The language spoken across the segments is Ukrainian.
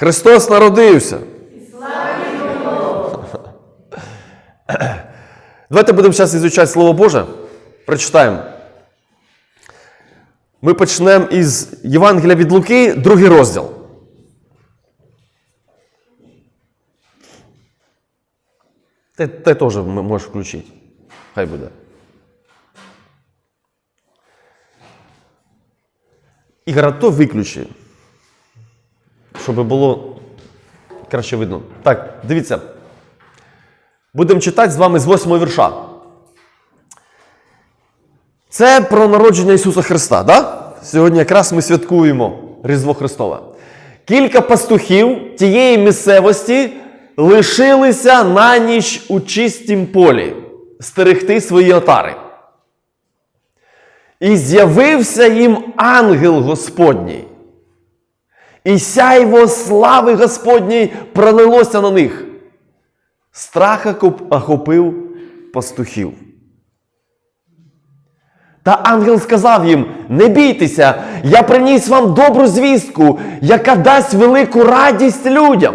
Христос народився. Давайте будемо зараз ізучати Слово Боже. Прочитаємо. Ми почнемо із Євангелія від Луки, другий розділ. Ти, ти теж можеш включити. Хай буде. Ігор, а то виключи. Щоб було краще видно. Так, дивіться. Будемо читати з вами з 8 вірша. Це про народження Ісуса Христа, да? Сьогодні якраз ми святкуємо Різдво Христове. Кілька пастухів тієї місцевості лишилися на ніч у чистім полі стерегти свої отари. І з'явився їм ангел Господній. І сяйво слави Господній пролилося на них. Страх охопив пастухів. Та ангел сказав їм: Не бійтеся, я приніс вам добру звістку, яка дасть велику радість людям.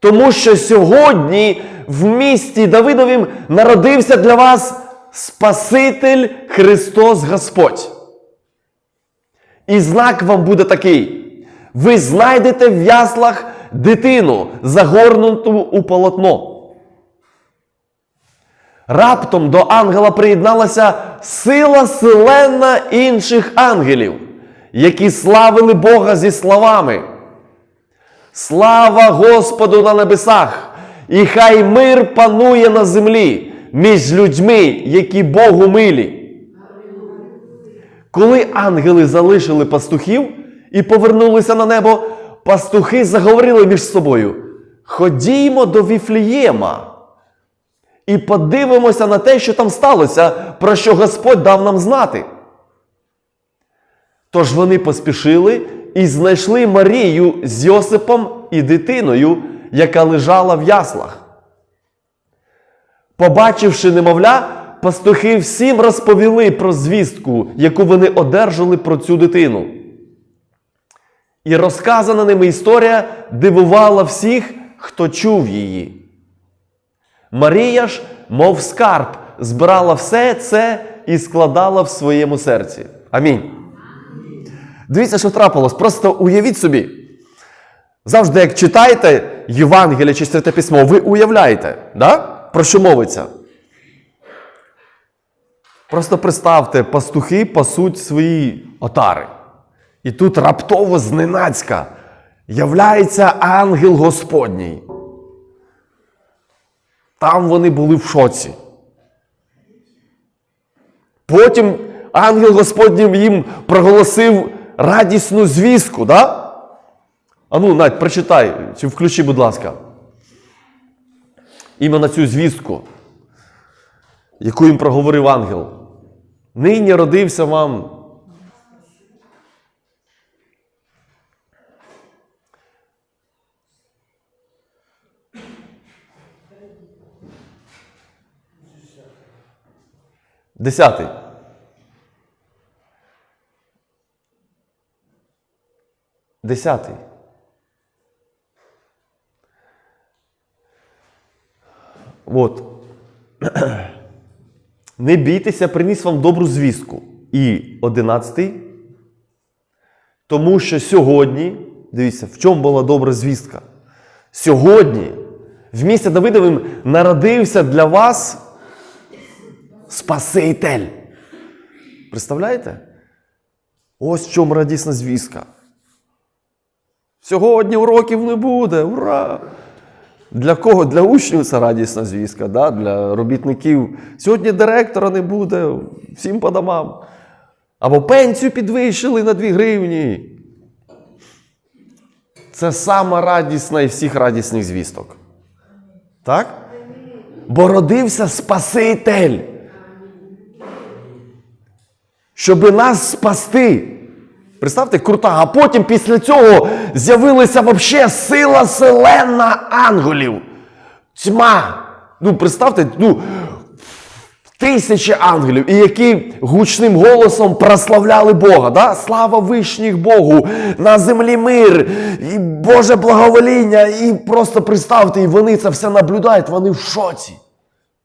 Тому що сьогодні в місті Давидовім народився для вас Спаситель Христос Господь. І знак вам буде такий: ви знайдете в яслах дитину, загорнуту у полотно. Раптом до ангела приєдналася сила селена інших ангелів, які славили Бога зі словами. Слава Господу на небесах! І хай мир панує на землі між людьми, які Богу милі. Коли ангели залишили пастухів і повернулися на небо, пастухи заговорили між собою: Ходімо до Віфлієма і подивимося на те, що там сталося, про що Господь дав нам знати. Тож вони поспішили і знайшли Марію з Йосипом і дитиною, яка лежала в яслах. Побачивши немовля, пастухи всім розповіли про звістку, яку вони одержали про цю дитину. І розказана ними історія дивувала всіх, хто чув її. Марія ж, мов скарб, збирала все це і складала в своєму серці. Амінь. Дивіться, що трапилось. Просто уявіть собі. Завжди, як читаєте Євангеліє чи Святе Письмо, ви уявляєте, да? про що мовиться? Просто представте, пастухи пасуть свої отари. І тут раптово зненацька являється ангел Господній. Там вони були в шоці. Потім ангел Господній їм проголосив радісну звістку, да? Ану, Надь, прочитай, чи включи, будь ласка. Іменно цю звістку, яку їм проговорив ангел. Нині родився вам. Десятий. Десятий. От. Не бійтеся, приніс вам добру звістку. І одинадцятий. Тому що сьогодні, дивіться, в чому була добра звістка? Сьогодні в місті Давидовим народився для вас Спаситель. Представляєте? Ось в чому радісна звістка. Сьогодні уроків не буде. Ура! Для кого? Для учнів це радісна звістка, да? для робітників. Сьогодні директора не буде, всім по домам. Або пенсію підвищили на 2 гривні. Це сама радісна із всіх радісних звісток. Так? Бо родився Спаситель. Щоби нас спасти. Представте, крута. А потім після цього з'явилася взагалі сила селена ангелів. Тьма. Ну, представте, ну, тисячі ангелів, і які гучним голосом прославляли Бога. Да? Слава вишніх Богу, на землі мир, і Боже благовоління, і просто представте, і вони це все наблюдають, вони в шоці.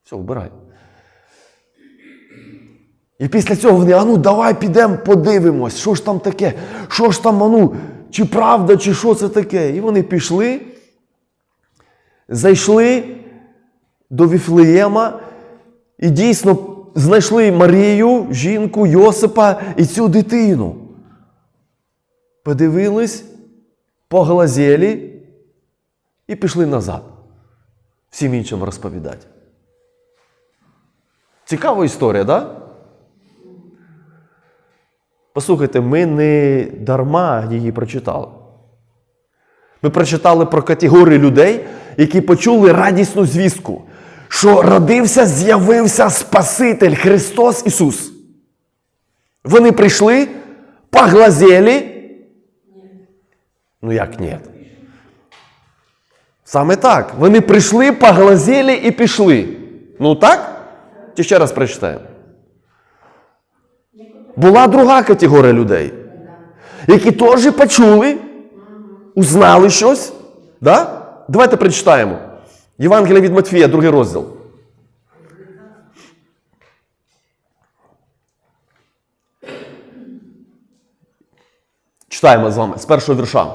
Все, вбирай. І після цього вони, а ну давай підемо подивимось, що ж там таке, що ж там, а ну, чи правда, чи що це таке. І вони пішли, зайшли до Віфлеєма і дійсно знайшли Марію, жінку, Йосипа і цю дитину. Подивились, поглазели і пішли назад. Всім іншим розповідати. Цікава історія, так? Да? Послухайте, ми не дарма її прочитали. Ми прочитали про категорію людей, які почули радісну звістку, що родився, з'явився Спаситель Христос Ісус. Вони прийшли, поглазели. Ну як ні? Саме так. Вони прийшли, поглазели і пішли. Ну так? Чи ще раз прочитаємо? Була друга категорія людей, які теж почули, узнали щось. Да? Давайте прочитаємо. Євангелія від Матфія, другий розділ. Читаємо з вами з першого вірша.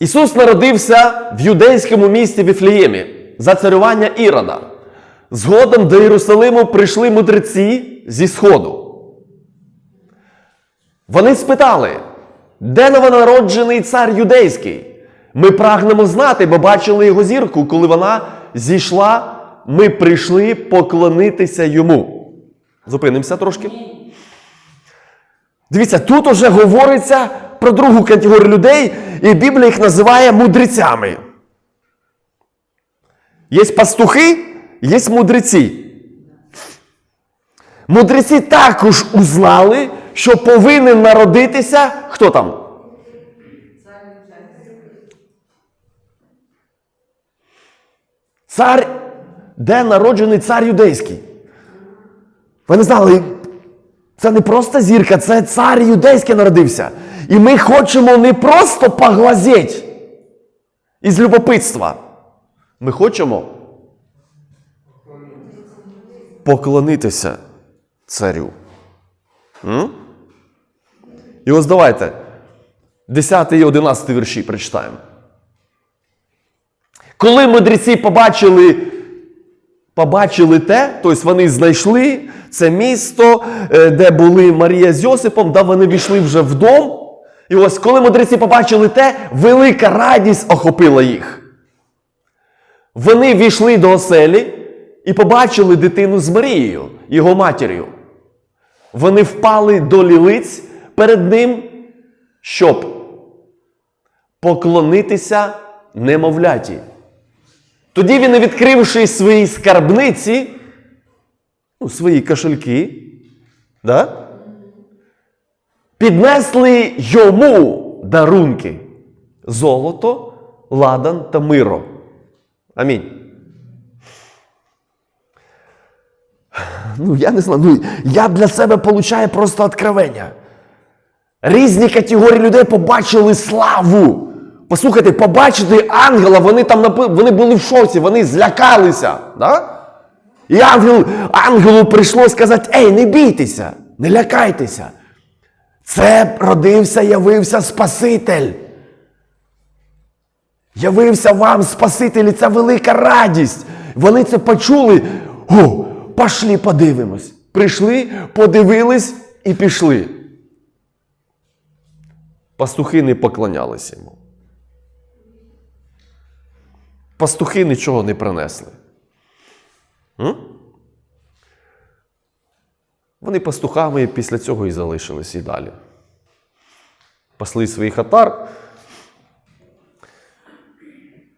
Ісус народився в юдейському місті Віфліємі за царювання Ірода. Згодом до Єрусалиму прийшли мудреці зі Сходу. Вони спитали, де новонароджений цар юдейський? Ми прагнемо знати, бо бачили його зірку, коли вона зійшла, ми прийшли поклонитися йому. Зупинимося трошки. Дивіться, тут уже говориться про другу категорію людей, і Біблія їх називає мудрецями. Є пастухи, є мудреці. Мудреці також узнали, що повинен народитися хто там? Цар, де народжений цар юдейський? Ви не знали, це не просто зірка, це цар юдейський народився. І ми хочемо не просто поглазеть із любопитства. Ми хочемо поклонитися царю. М? І ось давайте 10 і 11 вірші прочитаємо. Коли мудреці побачили, побачили те, тобто вони знайшли це місто, е, де були Марія з Йосипом, да вони війшли вже в дом. І ось коли мудреці побачили те, велика радість охопила їх. Вони війшли до оселі і побачили дитину з Марією, його матір'ю. Вони впали до лілиць перед ним, щоб поклонитися немовляті. Тоді він, відкривши свої скарбниці, ну, свої кошельки, да? піднесли йому дарунки золото, ладан та миро. Амінь. Ну, я не знаю, ну, я для себе получаю просто откровення. Різні категорії людей побачили славу. Послухайте, побачити ангела, вони там вони були в шоці, вони злякалися. Да? І ангел, ангелу прийшло сказати: Ей, не бійтеся, не лякайтеся. Це родився, явився Спаситель. Явився вам Спаситель, і це велика радість. Вони це почули. О, пошли подивимось. Прийшли, подивились і пішли. Пастухи не поклонялися йому. Пастухи нічого не принесли. М? Вони пастухами після цього і залишились і далі. Пасли свій хатар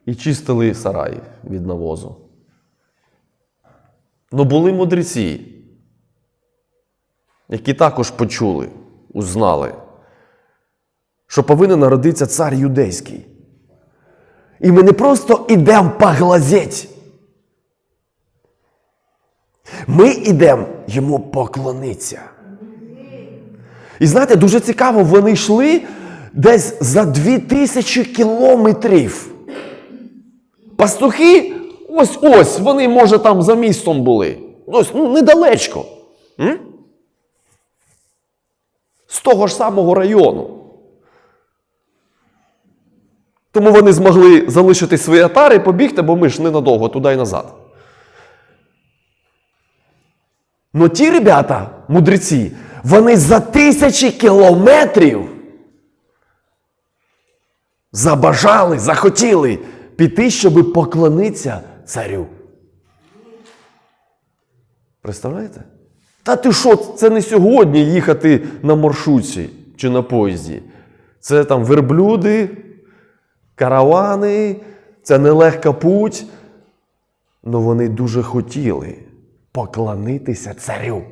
і чистили сараї від навозу. Ну були мудреці, які також почули, узнали, що повинен народитися цар юдейський. І ми не просто ідемо поглазеть. Ми йдемо йому поклонитися. І знаєте, дуже цікаво, вони йшли десь за дві тисячі кілометрів. Пастухи, ось ось, вони, може, там за містом були. Ось, ну, недалечко. М? З того ж самого району. Тому вони змогли залишити свої атари і побігти, бо ми ж ненадовго туди і назад. Но ті ребята, мудреці, вони за тисячі кілометрів забажали, захотіли піти, щоб поклонитися царю. Представляєте? Та ти що, це не сьогодні їхати на маршрутці чи на поїзді. Це там верблюди, каравани, це нелегка путь. Но вони дуже хотіли поклонитися царю.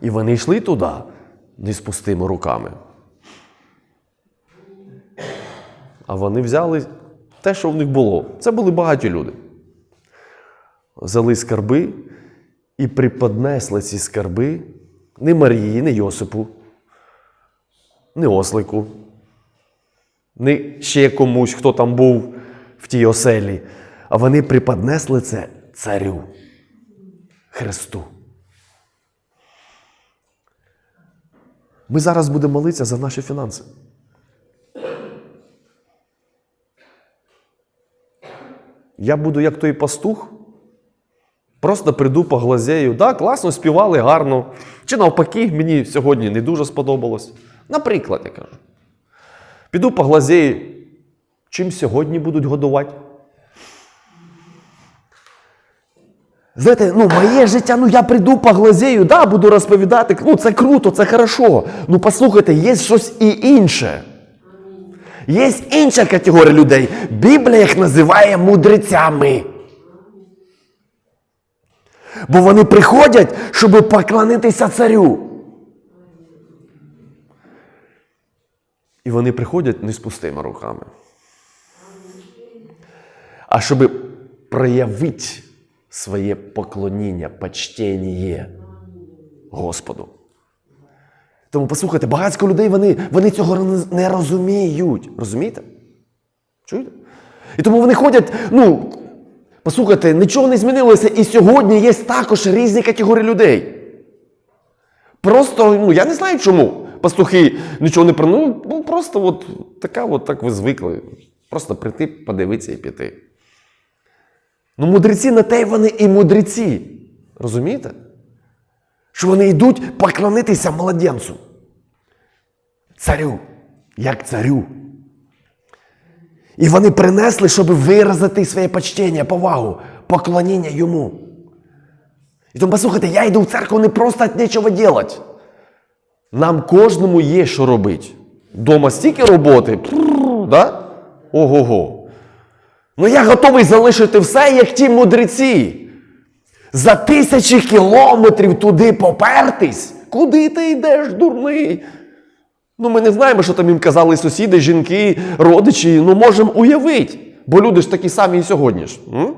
І вони йшли туди не з пустими руками. А вони взяли те, що в них було. Це були багаті люди. Взяли скарби і приподнесли ці скарби не Марії, не Йосипу, не Ослику, не ще комусь, хто там був в тій оселі. А вони приподнесли це царю Христу. Ми зараз будемо молитися за наші фінанси. Я буду як той пастух. Просто прийду по глазею. Да, класно співали, гарно. Чи навпаки, мені сьогодні не дуже сподобалось. Наприклад, я кажу. Піду по глазею, чим сьогодні будуть годувати. Знаєте, ну моє життя, ну я прийду по глазею, да, буду розповідати. Ну це круто, це хорошо. Ну послухайте, є щось і інше. Є інша категорія людей. Біблія їх називає мудрецями. Бо вони приходять, щоб поклонитися царю. І вони приходять не з пустими руками. А щоб проявити своє поклоніння, почтення Господу. Тому послухайте, багатько людей вони, вони цього не- розуміють. Розумієте? Чуєте? І тому вони ходять, ну, послухайте, нічого не змінилося. І сьогодні є також різні категорії людей. Просто, ну, я не знаю чому. Пастухи нічого не. Ну, ну просто от така, от так ви звикли. Просто прийти, подивитися і піти. Ну, мудреці на те вони і мудреці. Розумієте? Що вони йдуть поклонитися младенцю. Царю, як царю. І вони принесли, щоб виразити своє почтення, повагу, поклоніння йому. І тому послухайте, я йду в церкву не просто від нічого робити. Нам кожному є що робити. Дома стільки роботи, да? Ого-го. Ну я готовий залишити все, як ті мудреці. За тисячі кілометрів туди попертись. Куди ти йдеш, дурний? Ну, ми не знаємо, що там їм казали сусіди, жінки, родичі. Ну, можемо уявити. Бо люди ж такі самі і сьогодні ж. М?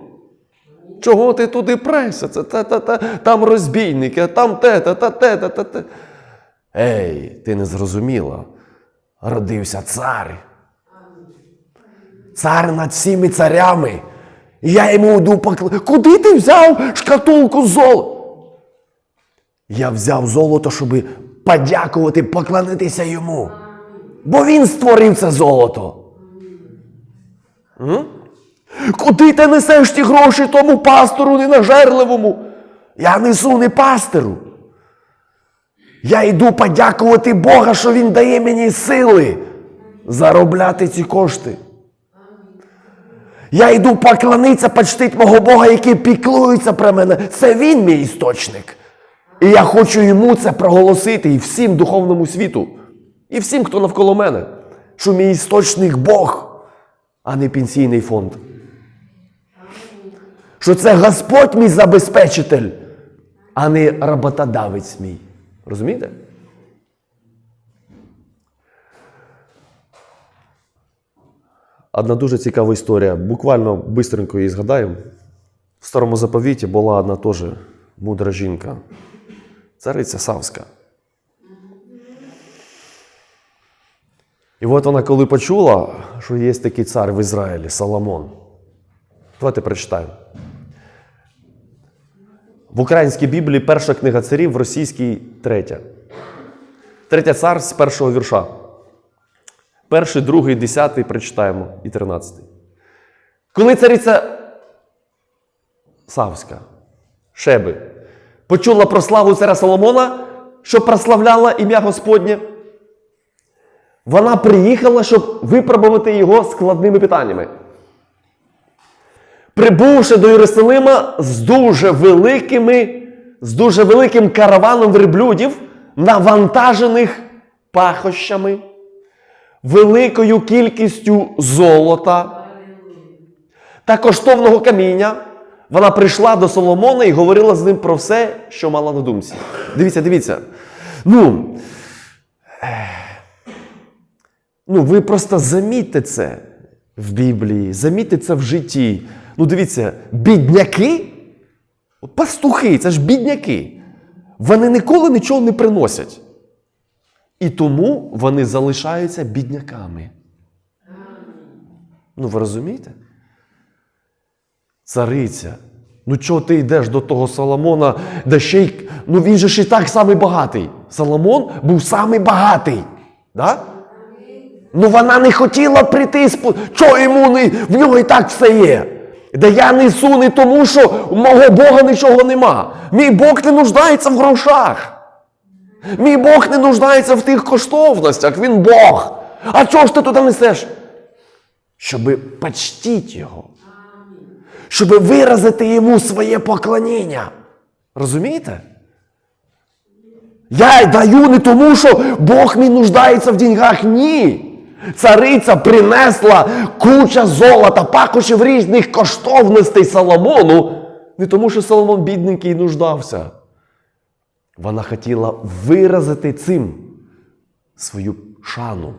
Чого ти туди преся? Це та, та, та, там розбійники, а там те, та, та, те, та, та, те. Ей, ти не зрозуміла. Родився цар. Цар над всіми царями. І я йому йду покл... Куди ти взяв шкатулку золота? Я взяв золото, щоб подякувати, поклонитися йому. Бо він створив це золото. Куди ти несеш ті гроші тому пастору ненажерливому? Я несу не пастору. Я йду подякувати Бога, що Він дає мені сили заробляти ці кошти. Я йду поклонитися, почтить мого Бога, який піклується про мене. Це він мій істочник. І я хочу йому це проголосити і всім духовному світу, і всім, хто навколо мене, що мій істочник Бог, а не пенсійний фонд. Що це Господь мій забезпечитель, а не роботодавець мій. Розумієте? Одна дуже цікава історія. Буквально бистренько її згадаємо. В старому заповіті була одна теж мудра жінка, цариця Савська. І от вона, коли почула, що є такий цар в Ізраїлі, Соломон. Давайте прочитаємо. В українській Біблії перша книга царів, в російській третя. Третя цар з першого вірша. Перший, другий, десятий прочитаємо і тринадцятий. Коли цариця Савська, Шеби, почула про славу царя Соломона, що прославляла ім'я Господнє, вона приїхала, щоб випробувати його складними питаннями. Прибувши до Єрусалима з дуже великими, з дуже великим караваном верблюдів, навантажених пахощами, великою кількістю золота та коштовного каміння, вона прийшла до Соломона і говорила з ним про все, що мала на думці. Дивіться, дивіться. Ну, ну ви просто замітьте це в Біблії, замітьте це в житті. Ну, дивіться, бідняки, пастухи, це ж бідняки. Вони ніколи нічого не приносять. І тому вони залишаються бідняками. Ну, ви розумієте? Цариця. Ну чого ти йдеш до того Соломона, де ще й. Ну він же ж і так самий багатий. Соломон був самий багатий. Да? Ну вона не хотіла прийти Чого йому не... в нього і так все є. Да я несу не тому, що у мого Бога нічого нема. Мій Бог не нуждається в грошах. Мій Бог не нуждається в тих коштовностях, він Бог. А чого ж ти туди несеш? Щоби почтіть його. Щоби виразити йому своє поклоніння. Розумієте? Я даю не тому, що Бог мій нуждається в деньгах. Ні. Цариця принесла куча золота, пакушів різних коштовностей Соломону, не тому, що Соломон бідненький нуждався. Вона хотіла виразити цим свою шану,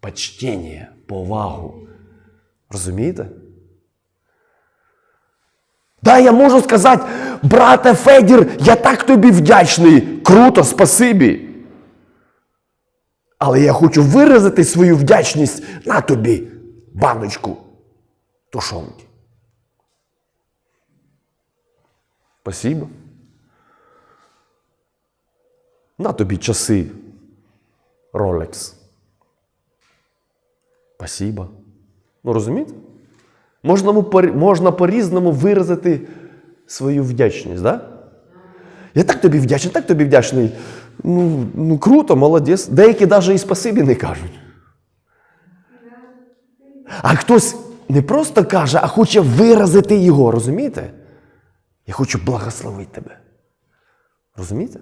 почтення, повагу. Розумієте? Да, я можу сказати, брате Федір, я так тобі вдячний. Круто, спасибі. Але я хочу виразити свою вдячність на тобі баночку тушонки. Спасибо. На тобі часи Rolex. Спасибо. Ну розумієте? Можна, по-різному виразити свою вдячність, да? Я так тобі вдячний, так тобі вдячний. Ну, ну круто, молодець. Деякі навіть і спасибі не кажуть. А хтось не просто каже, а хоче виразити його, розумієте? Я хочу благословити тебе. Розумієте?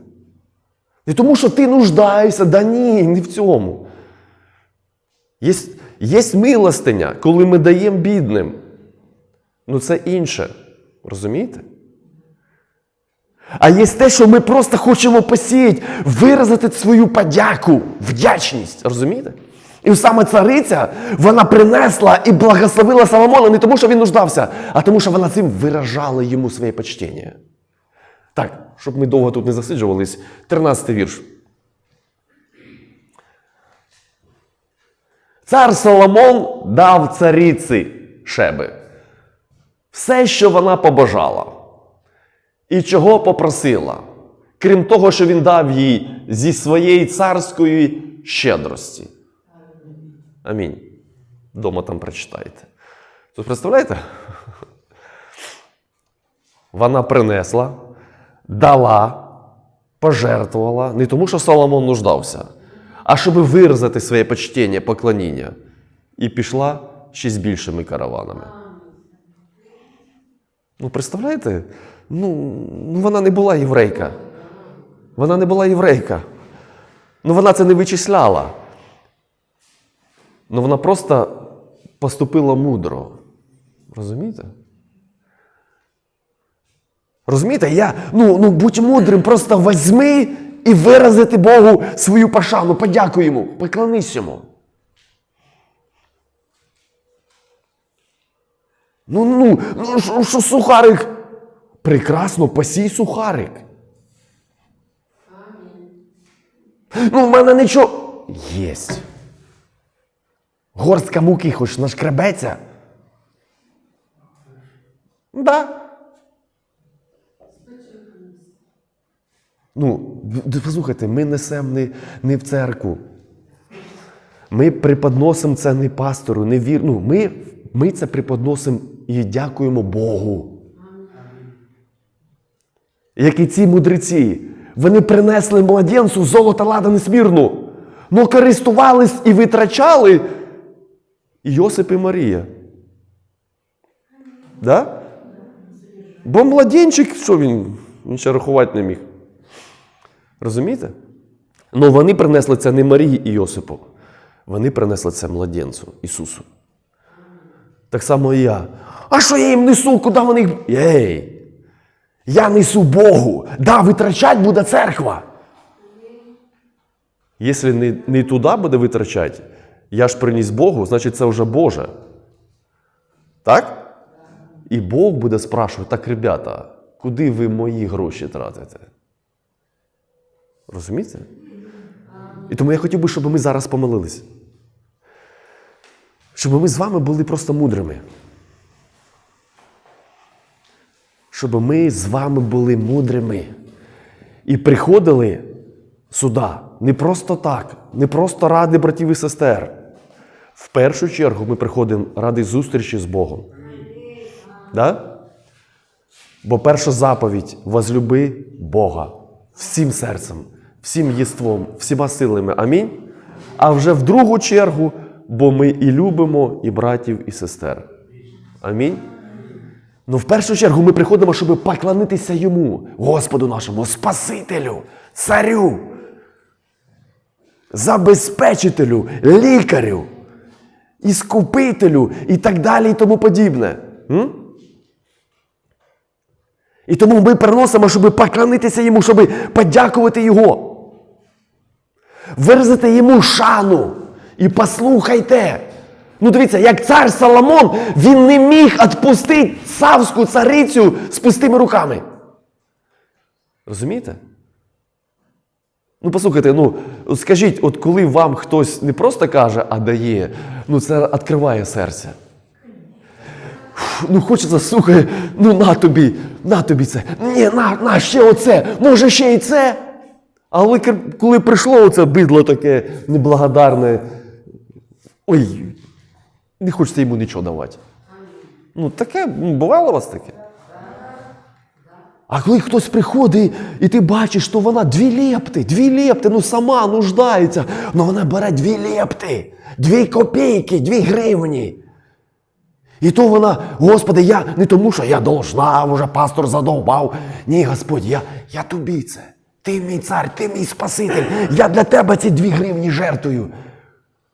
Не тому, що ти нуждаєшся, да ні, не в цьому. Є, є милостиня, коли ми даємо бідним. Ну це інше. Розумієте? А є те, що ми просто хочемо посіяти, виразити свою подяку, вдячність. Розумієте? І саме цариця вона принесла і благословила Соломона не тому, що він нуждався, а тому, що вона цим виражала йому своє почтення. Так, щоб ми довго тут не засиджувались, 13 вірш. Цар Соломон дав цариці Шеби все, що вона побажала, і чого попросила, крім того, що він дав їй зі своєї царської щедрості. Амінь. Дома там прочитайте. Тут представляєте? Вона принесла, дала, пожертвувала не тому, що Соломон нуждався, а щоб виразити своє почтення, поклоніння. І пішла ще з більшими караванами. Ну, представляєте? Ну, ну, вона не була єврейка. Вона не була єврейка. Ну, вона це не вичисляла. Ну, вона просто поступила мудро. Розумієте? Розумієте, я, ну, ну будь мудрим, просто возьми і виразити Богу свою пошану, подякуй йому, поклонись йому. Ну, ну, ну що, що сухарик Прекрасно, пасій сухарик. Ну, в мене нічого. Єсть. Горстка муки хоч нашкребеться. Да. Ну, послухайте, ми несемо не, не в церкву. Ми преподносимо це не пастору, не вір... ну, ми, ми це преподносимо і дякуємо Богу. Як і ці мудреці, вони принесли младенцю золото ладан і смірну, но користувались і витрачали Йосип і Марія. Да? Бо младенчик, що він? Він ще рахувати не міг. Розумієте? Ну вони принесли це не Марії і Йосипу. Вони принесли це младенцю Ісусу. Так само і я. А що я їм несу? Куди вони. Єй! Я несу Богу. Да, витрачать буде церква. Якщо не, не туди буде витрачати, я ж приніс Богу, значить це вже Боже. Так? І Бог буде спрашувати, так, ребята, куди ви мої гроші тратите? Розумієте? І тому я хотів би, щоб ми зараз помолились. Щоб ми з вами були просто мудрими. Щоб ми з вами були мудрими. І приходили сюди не просто так, не просто ради братів і сестер. В першу чергу ми приходимо ради зустрічі з Богом. Да? Бо перша заповідь возлюби Бога всім серцем, всім єством, всіма силами. Амінь. А вже в другу чергу, бо ми і любимо і братів, і сестер. Амінь. Ну, в першу чергу ми приходимо, щоб поклонитися йому, Господу нашому, Спасителю, Царю, забезпечителю, лікарю, іскупителю і так далі, і тому подібне. М? І тому ми приносимо, щоб поклонитися йому, щоб подякувати Його. Виразити йому шану. І послухайте. Ну, дивіться, як цар Соломон, він не міг відпустити царську царицю з пустими руками. Розумієте? Ну, послухайте, ну скажіть, от коли вам хтось не просто каже, а дає, ну це відкриває серце. Ну, хочеться, слухай, ну на тобі, на тобі це. Ні, на, на ще оце, може ще і це. Але коли прийшло оце бидло таке неблагодарне, ой, не хочеться йому нічого давати. Ну, таке, ну, бувало у вас таке? А коли хтось приходить, і ти бачиш, що вона дві лепти, дві лепти, ну сама нуждається, ну вона бере дві лепти, дві копійки, дві гривні. І то вона, Господи, я не тому, що я должна, вже пастор задовбав. Ні, Господь, я, я тобі це. Ти мій цар, ти мій Спаситель. Я для тебе ці дві гривні жертвую.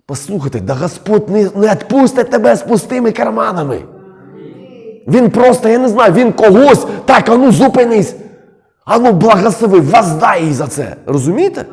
Послухайте, да Господь не, не відпустить тебе з пустими карманами. Він просто, я не знаю, він когось, так, ану ну зупинись. А ну благослови, воздай їй за це. Розумієте?